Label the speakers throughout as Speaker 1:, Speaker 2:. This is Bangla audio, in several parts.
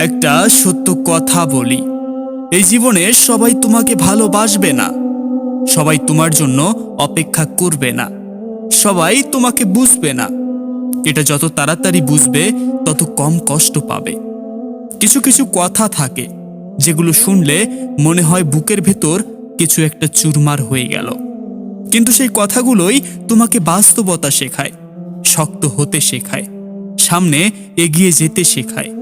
Speaker 1: একটা সত্য কথা বলি। এই জীবনে সবাই তোমাকে ভালোবাসবে না। সবাই তোমার জন্য অপেক্ষা করবে না। সবাই তোমাকে বুঝবে না। এটা যত তাড়াতাড়ি বুঝবে, তত কম কষ্ট পাবে। কিছু কিছু কথা থাকে, যেগুলো শুনলে মনে হয় বুকের ভেতর কিছু একটা চুরমার হয়ে গেল। কিন্তু সেই কথাগুলোই তোমাকে বাস্তবতা শেখায়, শক্ত হতে শেখায়, সামনে এগিয়ে যেতে শেখায়।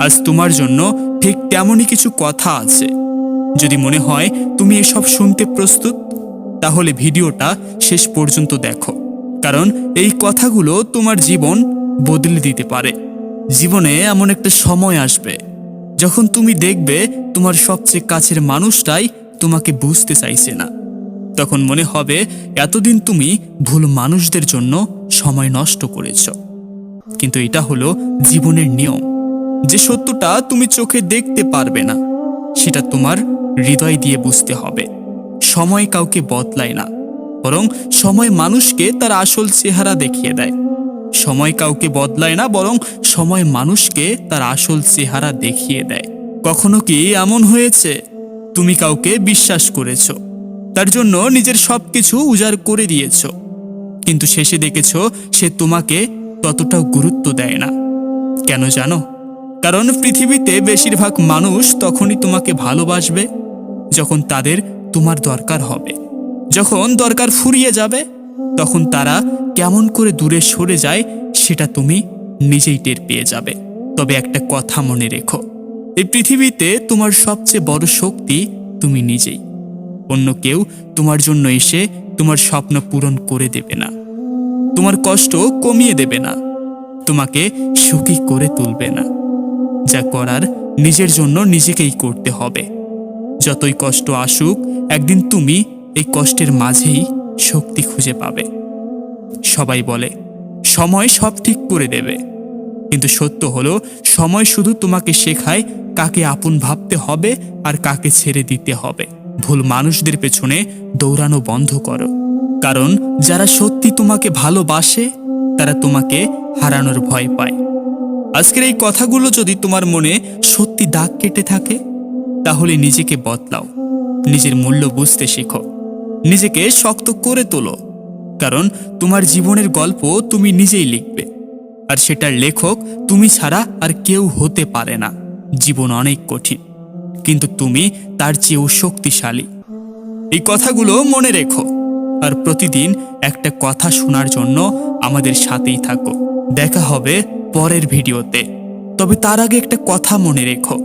Speaker 1: আজ তোমার জন্য ঠিক তেমনই কিছু কথা আছে। যদি মনে হয় তুমি এসব শুনতে প্রস্তুত, তাহলে ভিডিওটা শেষ পর্যন্ত দেখো, কারণ এই কথাগুলো তোমার জীবন বদলে দিতে পারে। জীবনে এমন একটা সময় আসবে, যখন তুমি দেখবে তোমার সবচেয়ে কাছের মানুষটাই তোমাকে বুঝতে চাইছে না। তখন মনে হবে এতদিন তুমি ভুল মানুষদের জন্য সময় নষ্ট করেছ। কিন্তু এটা হলো জীবনের নিয়ম। যে সত্যটা তুমি চোখে দেখতে পারবে না, সেটা তোমার হৃদয় দিয়ে বুঝতে হবে। সময় কাউকে বদলায় না, বরং সময় মানুষকে তার আসল চেহারা দেখিয়ে দেয়। সময় কাউকে বদলায় না, বরং সময় মানুষকে তার আসল চেহারা দেখিয়ে দেয়। কখনো কি এমন হয়েছে? তুমি কাউকে বিশ্বাস করেছ, তার জন্য নিজের সবকিছু উজাড় করে দিয়েছ। কিন্তু শেষে দেখেছ, সে তোমাকে ততটাও গুরুত্ব দেয় না। কেন জানো? কারণ পৃথিবীতে বেশিরভাগ মানুষ তখনই তোমাকে ভালোবাসবে যখন তাদের তোমার দরকার হবে। যখন দরকার ফুরিয়ে যাবে, তখন তারা কেমন করে দূরে সরে যায় সেটা তুমি নিজেই টের পেয়ে যাবে। তবে একটা কথা মনে রেখো, এই পৃথিবীতে তোমার সবচেয়ে বড় শক্তি তুমি নিজেই। অন্য কেউ তোমার জন্য এসে তোমার স্বপ্ন পূরণ করে দেবে না। তোমার কষ্ট কমিয়ে দেবে না। তোমাকে সুখী করে তুলবে না। যা করার নিজের জন্য নিজেকেই করতে হবে। যতই কষ্ট আসুক, একদিন তুমি এই কষ্টের মাঝেই শক্তি খুঁজে পাবে। সবাই বলে, সময় সব ঠিক করে দেবে। কিন্তু সত্য হলো, সময় শুধু তোমাকে শেখায় কাকে আপন ভাবতে হবে আর কাকে ছেড়ে দিতে হবে। ভুল মানুষদের পেছনে দৌড়ানো বন্ধ করো। কারণ যারা সত্যি তোমাকে ভালোবাসে, তারা তোমাকে হারানোর ভয় পায়। আজকের এই কথাগুলো যদি তোমার মনে সত্যি দাগ কেটে থাকে, তাহলে নিজেকে বদলাও। নিজের মূল্য বুঝতে শেখো। নিজেকে শক্ত করে তোলো। কারণ তোমার জীবনের গল্প তুমি নিজেই লিখবে। আর সেটার লেখক তুমি ছাড়া আর কেউ হতে পারে না। জীবন অনেক কঠিন। কিন্তু তুমি তার চেয়েও শক্তিশালী। এই কথাগুলো মনে রেখো। আর প্রতিদিন একটা কথা শোনার জন্য আমাদের সাথেই থাকো। দেখা হবে পরের ভিডিওতে। তবে তার আগে একটা কথা মনে রেখো।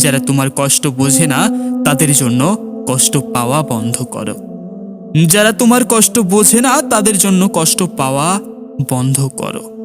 Speaker 1: যারা তোমার কষ্ট বোঝে না, তাদের জন্য কষ্ট পাওয়া বন্ধ করো। যারা তোমার কষ্ট বোঝে না, তাদের জন্য কষ্ট পাওয়া বন্ধ করো।